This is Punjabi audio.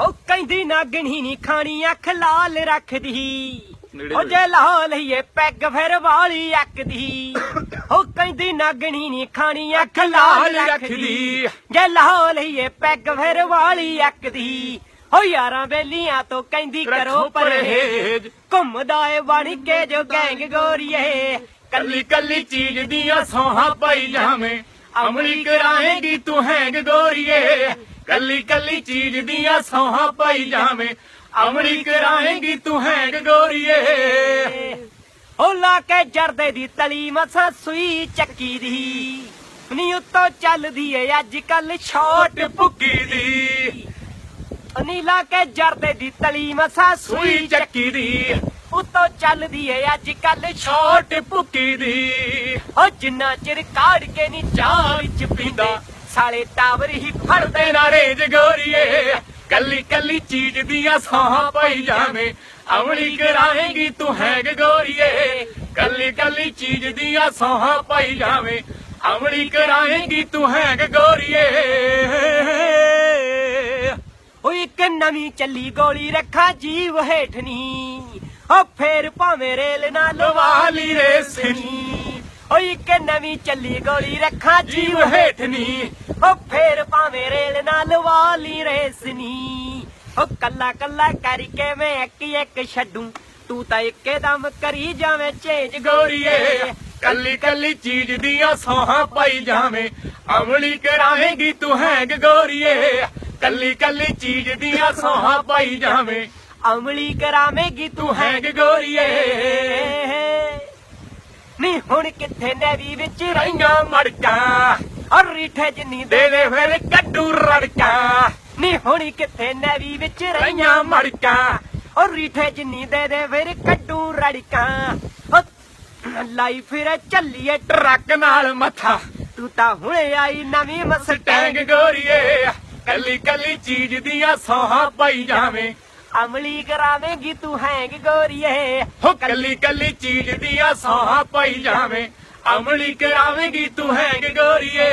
ਉਹ ਕਹਿੰਦੀ ਨਾਗਣੀ ਨੀ ਖਾਣੀ ਅੱਖ ਲਾਲ ਰੱਖਦੀ। ਉਹ ਹੋ ਜੇ ਲਾਹ ਲਈਏ ਪੈਗ ਫਿਰ ਵਾਲੀ ਅੱਕਦੀ। ਉਹ ਕਹਿੰਦੀ ਨਾਗਣੀ ਨੀ ਖਾਣੀ ਅੱਖ ਲਾਲ ਰੱਖਦੀ। ਜੇ ਲਾਹ ਲਈਏ ਪੈਗ ਫਿਰ ਵਾਲੀ ਅੱਕਦੀ। ਹੋ ਯਾਰਾਂ ਬੇਲੀਆਂ ਤੋਂ ਕਹਿੰਦੀ ਕਰੋ ਪਰਹੇਜ। ਘੁੰਮਦਾ ਏ ਬਣ ਕੇ ਜੋ ਗੈਂਗ ਗੋਰੀਏ। ਕੱਲੀ ਕੱਲੀ ਚੀਜ਼ ਦੀਆਂ ਸੋਹਾਂ ਪਾਈ ਜਾਵੇਂ। ਅਮਲੀ ਕਰਾਏਗੀ ਤੂੰ ਹੈਂਗ ਗੋਰੀਏ। ਕੱਲੀ ਕੱਲੀ ਚੀਜ਼ ਦੀਆਂ ਸੋਹਾਂ ਪਾਈ ਜਾਵੇਂ। ਅਮਲੀ ਕਰਾਏਗੀ ਤੂੰ ਹੈਂਗ ਗੋਰੀਏ। ਉਹ ਲਾ ਕੇ ਜਰਦੇ ਦੀ ਤਲੀ ਮਸਾਂ ਸੂਈ ਚੱਕੀ ਦੀ। ਨੀ ਉੱਤੋਂ ਚੱਲਦੀ ਏ ਅੱਜ ਕੱਲ ਸ਼ਾਟ ਭੁੱਕੀ ਦੀ। ਨੀ ਲਾ ਕੇ ਜਰਦੇ ਦੀ ਤਲੀ ਮਸਾਂ ਸੂਈ ਚੱਕੀ ਦੀ। ਉੱਤੋਂ ਚੱਲਦੀ ਏ ਅੱਜ ਕੱਲ ਛੋਟ ਭੁੱਕੀ ਦੀ। ਉਹ ਜਿੰਨਾ ਚਿਰ ਕਾੜ ਕੇ ਨੀ ਚਾਹ ਵਿੱਚ ਪੀਂਦਾ। ਸਾਲੇ ਟਾਵਰ ਹੀ ਫੜਦੇ ਨਾ ਰੇਜ ਗੋਰੀਏ। ਕੱਲੀ ਕੱਲੀ ਚੀਜ਼ ਦੀਆਂ ਸੋਹਾਂ ਪਾਈ ਜਾਵੇਂ। ਅਮਲੀ ਕਰਾਏਗੀ ਤੂੰ ਹੈਂਗ ਗੋਰੀਏ। ਕੱਲੀ ਕੱਲੀ ਚੀਜ਼ ਦੀਆਂ ਸੋਹਾਂ ਪਾਈ ਜਾਵੇਂ। ਅਮਲੀ ਕਰਾਏਗੀ ਤੂੰ ਹੈਗ ਗੋਰੀਏ। ਉਹ ਇੱਕ ਨਵੀਂ ਚੱਲੀ ਗੋਲੀ ਰੱਖਾ ਜੀਵ ਹੇਠ ਨੀ। ਉਹ ਫੇਰ ਭਾਵੇਂ ਰੇਲ ਨਾਲ ਲਵਾਲੀ ਰੇਸਨੀ ਉਹ ਇੱਕ ਨਵੀਂ ਚੱਲੀ ਗੋਲੀ ਰੱਖਾ ਜੀਵ ਹੇਠ ਨੀ। ਉਹ ਫੇਰ ਭਾਵੇਂ ਰੇਲ ਨਾਲ ਵਾਲੀ ਰੇਸਨੀ ਉਹ ਕੱਲਾ ਕੱਲਾ ਕਰਕੇ ਮੈਂ ਇੱਕ ਇੱਕ ਛੱਡੂ। ਤੂੰ ਤਾਂ ਇੱਕੇ ਦਮ ਕਰੀ ਜਾਵੇਂ ਚੇਂਜ ਗੋਰੀਏ ਕੱਲੀ ਕੱਲੀ ਚੀਜ਼ ਦੀਆਂ ਸੋਹਾਂ ਪਾਈ ਜਾਵੇਂ। ਅਮਲੀ ਕਰਾਏਗੀ ਤੂੰ ਹੈਂਗ ਗੋਰੀਏ ਕੱਲੀ ਕੱਲੀ ਚੀਜ਼ ਦੀਆਂ ਸੋਹਾਂ ਪਾਈ ਜਾਵੇਂ। ਅਮਲੀ ਕਰਾਵੇਂਗੀ ਤੂੰ ਹੈ ਹੈਂਗ ਗੋਰੀਏ ਹੁਣ ਕਿੱਥੇ ਨੈਵੀ ਵਿੱਚ ਰਹੀਆਂ ਮੜਕਾਂ? ਔਰ ਰੀਠੇ ਜਿੰਨੀ ਦੇ ਦੇ ਦੇ ਫਿਰ ਕੱਡੂ ਰੜਕਾਂ। ਨਹੀਂ ਹੁਣ ਕਿੱਥੇ ਨੈਵੀ ਵਿੱਚ ਰਹੀਆਂ ਮੜਕਾਂ। ਔਰ ਰੀਠੇ ਜਿੰਨੀ ਦੇ ਦੇ ਫਿਰ ਕੱਟੂ ਰੜਕਾਂ। ਲਾਈ ਫਿਰ ਚੱਲੀਏ ਟਰੱਕ ਨਾਲ ਮੱਥਾ। ਤੂੰ ਤਾਂ ਹੁਣੇ ਆਈ ਨਵੀਂ ਟੈਂਗ ਮਸਟੈਂਗ ਗੋਰੀਏ। ਕੱਲੀ ਕੱਲੀ ਚੀਜ਼ ਦੀਆਂ ਸੋਹਾਂ ਪਾਈ ਜਾਵੇਂ। ਅਮਲੀ ਕਰਾਵੇਂਗੀ ਤੂੰ ਹੈਂਗ ਗੋਰੀਏ। ਹੋ ਕੱਲੀ ਕੱਲੀ ਚੀਜ਼ ਦੀਆਂ ਸੋਹਾਂ ਪਾਈ ਜਾਵੇਂ। ਅਮਲੀ ਕਰਾਵੇਂਗੀ ਤੂੰ ਹੈਂਗ ਗੋਰੀਏ।